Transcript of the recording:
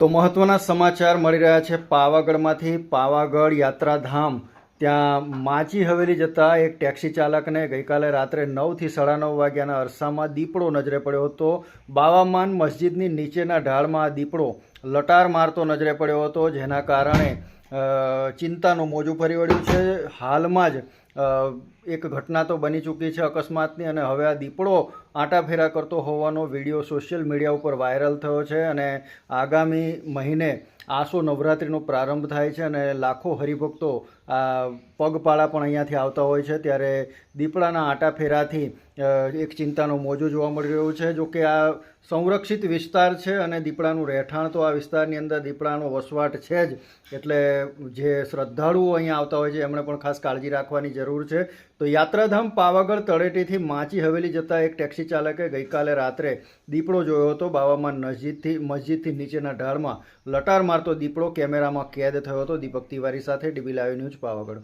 તો મહત્વના સમાચાર મળી રહ્યા છે. પાવાગઢમાંથી પાવાગઢ યાત્રાધામ, ત્યાં માચી હવેલી જતા એક ટેક્સી ચાલકને ગઈકાલે રાત્રે નવથી સાડા નવ વાગ્યાના અરસામાં દીપડો નજરે પડ્યો હતો. બાવામાન મસ્જિદની નીચેના ઢાળમાં આ દીપડો લટાર મારતો નજરે પડ્યો હતો, જેના કારણે ચિંતાનું મોજું ફરી વળ્યું છે. હાલમાં જ એક ઘટના તો બની ચૂકી છે અકસ્માતની અને હવે આ દીપડો આંટાફેરા કરતો હોવાનો વીડિયો સોશિયલ મીડિયા ઉપર વાયરલ થયો છે અને આગામી મહિને આસો નવરાત્રિનો પ્રારંભ થાય છે અને લાખો હરિભક્તો આ પગપાળા પણ અહીંયાથી આવતા હોય છે. ત્યારે દીપડાના આંટાફેરાથી એક ચિંતાનો મોજો જોવા મળી રહ્યું છે. જો કે આ સંરક્ષિત વિસ્તાર છે અને દીપડાનું રહેઠાણ તો આ વિસ્તારની અંદર દીપડાનો વસવાટ છે જ. એટલે જે શ્રદ્ધાળુઓ અહીંયા આવતા હોય છે, એમણે પણ ખાસ કાળજી રાખવાની જરૂર છે. તો યાત્રાધામ પાવાગઢ તળેટીથી માચી હવેલી જતા એક ટેક્સી ચાલકે ગઈકાલે રાત્રે દીપડો જોયો હતો. બાવામાં નજીકથી, મસ્જિદથી નીચેના ઢાળમાં લટાર મારતો દીપડો કેમેરામાં કેદ થયો હતો. દીપક તિવારી સાથે ડીબી લાઈવ ન્યૂઝ પાવાગઢ.